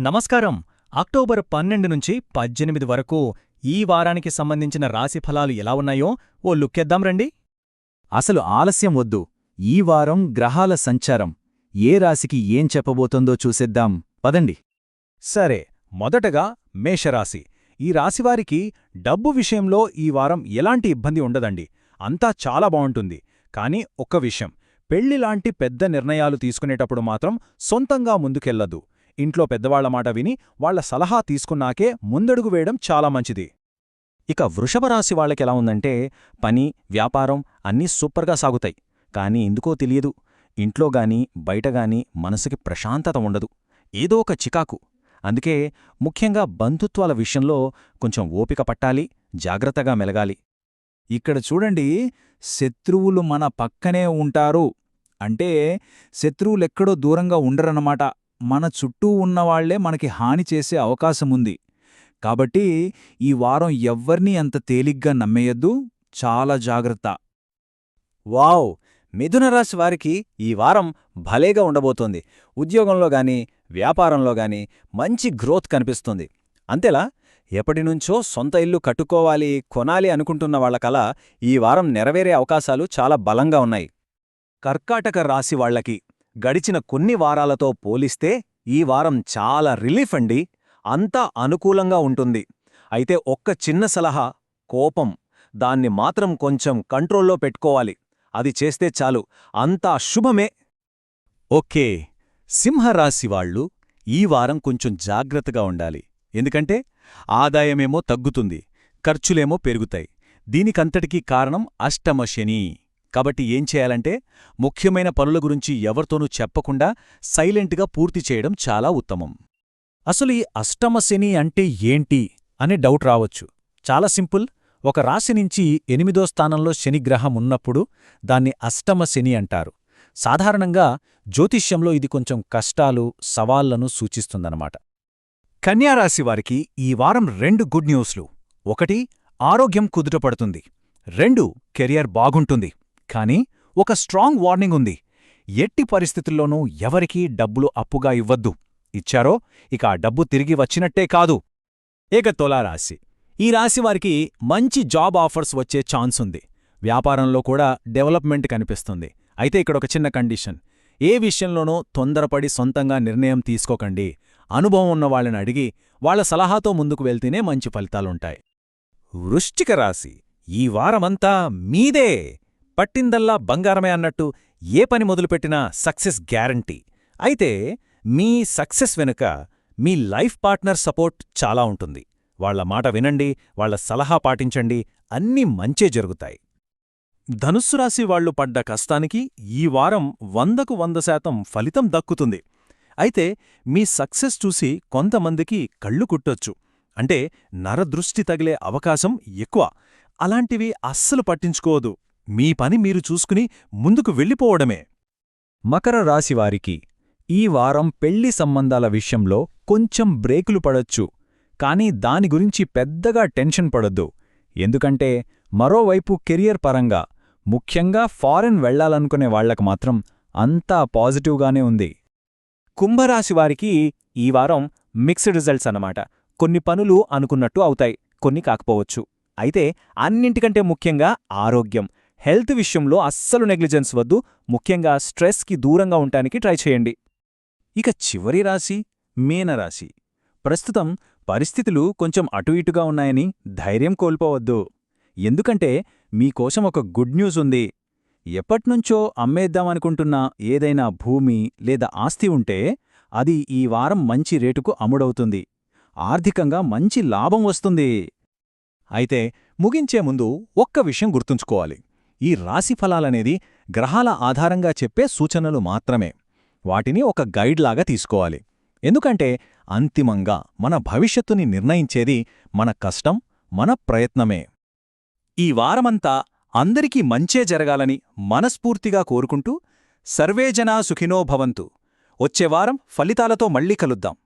నమస్కారం. అక్టోబర్ పన్నెండు నుంచి పద్దెనిమిది వరకు ఈ వారానికి సంబంధించిన రాశి ఫలాలు ఎలా ఉన్నాయో ఓ లుక్కేద్దాం రండి. అసలు ఆలస్యం వద్దు. ఈ వారం గ్రహాల సంచారం. ఏ రాశికి ఏం చెప్పబోతోందో చూసేద్దాం. పదండి. సరే మొదటగా మేషరాశి. ఈ రాశివారికి డబ్బు విషయంలో ఈ వారం ఎలాంటి ఇబ్బంది ఉండదండి. అంతా చాలా బావుంటుంది కానీ ఒక్క విషయం. పెళ్ళిలాంటి పెద్ద నిర్ణయాలు తీసుకునేటప్పుడు మాత్రం సొంతంగా ముందుకెళ్ళదు ఇంట్లో పెద్దవాళ్ళ మాట విని వాళ్ళ సలహా తీసుకున్నాకే ముందడుగు వేయడం చాలా మంచిది. ఇక వృషభరాశి వాళ్ళకెలా ఉందంటే పని వ్యాపారం అన్నీ సూపర్గా సాగుతాయి. కానీ ఎందుకో తెలియదు. ఇంట్లోగాని బయటగాని మనసుకి ప్రశాంతత ఉండదు. ఏదో ఒక చికాకు. అందుకే ముఖ్యంగా బంధుత్వాల విషయంలో కొంచెం ఓపిక పట్టాలి జాగ్రత్తగా మెలగాలి. ఇక్కడ చూడండి శత్రువులు మన పక్కనే ఉంటారు. అంటే శత్రువులెక్కడో దూరంగా ఉండరన్నమాట. మన చుట్టూ ఉన్నవాళ్ళే మనకి హాని చేసే అవకాశముంది. కాబట్టి ఈ వారం ఎవ్వర్నీ అంత తేలిగ్గా నమ్మేయద్దు. చాలా జాగ్రత్త. వావ్! మిథునరాశి వారికి ఈ వారం భలేగా ఉండబోతోంది. ఉద్యోగంలో గాని వ్యాపారంలో గాని మంచి గ్రోత్ కనిపిస్తుంది. అంతేలా? ఎప్పటినుంచో సొంత ఇల్లు కట్టుకోవాలి కొనాలి అనుకుంటున్న వాళ్ళకల ఈ వారం నెరవేరే అవకాశాలు చాలా బలంగా ఉన్నాయి. కర్కాటక రాశి వాళ్ళకి గడిచిన కొన్ని వారాలతో పోలిస్తే ఈ వారం చాలా రిలీఫ్ అండి. అంతా అనుకూలంగా ఉంటుంది. అయితే ఒక్క చిన్న సలహా కోపం. దాన్ని మాత్రం కొంచెం కంట్రోల్లో పెట్టుకోవాలి. అది చేస్తే చాలు. అంతా శుభమే. ఓకే. సింహరాశి వాళ్ళు ఈ వారం కొంచెం జాగ్రత్తగా ఉండాలి. ఎందుకంటే ఆదాయమేమో తగ్గుతుంది. ఖర్చులేమో పెరుగుతాయి. దీనికంతటికీ కారణం అష్టమ శని. కాబట్టి ఏం చేయాలంటే ముఖ్యమైన పనుల గురించి ఎవరితోనూ చెప్పకుండా సైలెంట్గా పూర్తి చేయడం చాలా ఉత్తమం. అసలు ఈ అష్టమ శని అంటే ఏంటి అనే డౌట్ రావచ్చు. చాలా సింపుల్. ఒక రాశి నుంచి ఎనిమిదో స్థానంలో శనిగ్రహం ఉన్నప్పుడు దాన్ని అష్టమ శని అంటారు. సాధారణంగా జ్యోతిష్యంలో ఇది కొంచెం కష్టాలు సవాళ్ళను సూచిస్తుందన్నమాట. కన్యారాశివారికి ఈ వారం రెండు గుడ్ న్యూస్లు. ఒకటి ఆరోగ్యం కుదుటపడుతుంది రెండు కెరియర్ బాగుంటుంది. కానీ ఒక స్ట్రాంగ్ వార్నింగ్ ఉంది. ఎట్టి పరిస్థితుల్లోనూ ఎవరికీ డబ్బులు అప్పుగా ఇవ్వద్దు. ఇచ్చారో? ఇక ఆ డబ్బు తిరిగి వచ్చినట్టే కాదు. ఏక తులారాశి ఈ రాశివారికి మంచి జాబ్ ఆఫర్స్ వచ్చే ఛాన్స్ ఉంది. వ్యాపారంలో కూడా డెవలప్మెంట్ కనిపిస్తుంది. అయితే ఇక్కడ ఒక చిన్న కండిషన్. ఏ విషయంలోనూ తొందరపడి సొంతంగా నిర్ణయం తీసుకోకండి. అనుభవం ఉన్న వాళ్ళని అడిగి వాళ్ళ సలహాతో ముందుకు వెళ్తేనే మంచి ఫలితాలుంటాయి. వృశ్చిక రాశి. ఈ వారమంతా మీదే. పట్టిందల్లా బంగారమే అన్నట్టు ఏ పని మొదలుపెట్టినా సక్సెస్ గ్యారంటీ. అయితే మీ సక్సెస్ వెనుక మీ లైఫ్ పార్ట్నర్ సపోర్ట్ చాలా ఉంటుంది. వాళ్ళ మాట వినండి వాళ్ళ సలహా పాటించండి అన్నీ మంచే జరుగుతాయి. ధనుస్సు రాశి వాళ్ళు పడ్డ కష్టానికి ఈ వారం వందకు వంద శాతం ఫలితం దక్కుతుంది. అయితే మీ సక్సెస్ చూసి కొంతమందికి కళ్ళు కుట్టొచ్చు. అంటే నరదృష్టి తగిలే అవకాశం ఎక్కువ. అలాంటివి అస్సలు పట్టించుకోదు మీ పని మీరు చూసుకుని ముందుకు వెళ్ళిపోవడమే. మకర రాశివారికి ఈ వారం పెళ్ళి సంబంధాల విషయంలో కొంచెం బ్రేకులు పడొచ్చు కానీ దాని గురించి పెద్దగా టెన్షన్ పడొద్దు. ఎందుకంటే మరోవైపు కెరియర్ పరంగా ముఖ్యంగా ఫారెన్ వెళ్ళాలనుకునే వాళ్ళకు మాత్రం అంతా పాజిటివ్గానే ఉంది. కుంభరాశివారికి ఈ వారం మిక్స్డ్ రిజల్ట్స్ అన్నమాట. కొన్ని పనులు అనుకున్నట్టు అవుతాయి కొన్ని కాకపోవచ్చు. అయితే అన్నింటికంటే ముఖ్యంగా ఆరోగ్యం. హెల్త్ విషయంలో అస్సలు నెగ్లిజెన్స్ వద్దు ముఖ్యంగా స్ట్రెస్కి దూరంగా ఉండటానికి ట్రై చేయండి. ఇక చివరి రాశి మీనరాశి ప్రస్తుతం పరిస్థితులు కొంచెం అటు ఇటుగా ఉన్నాయని ధైర్యం కోల్పోవద్దు. ఎందుకంటే మీకోసం ఒక గుడ్ న్యూస్ ఉంది. ఎప్పట్నుంచో అమ్మేద్దామనుకుంటున్న ఏదైనా భూమి లేదా ఆస్తి ఉంటే అది ఈ వారం మంచి రేటుకు అమ్ముడవుతుంది. ఆర్థికంగా మంచి లాభం వస్తుంది. అయితే ముగించే ముందు ఒక్క విషయం గుర్తుంచుకోవాలి. ఈ రాశిఫలాలనేది గ్రహాల ఆధారంగా చెప్పే సూచనలు మాత్రమే. వాటిని ఒక గైడ్లాగా తీసుకోవాలి. ఎందుకంటే అంతిమంగా మన భవిష్యత్తుని నిర్ణయించేది మన కష్టం మన ప్రయత్నమే. ఈ వారమంతా అందరికీ మంచే జరగాలని మనస్ఫూర్తిగా కోరుకుంటూ సర్వేజనా సుఖినో భవంతు. వచ్చే వారం ఫలితాలతో మళ్ళీ కలుద్దాం.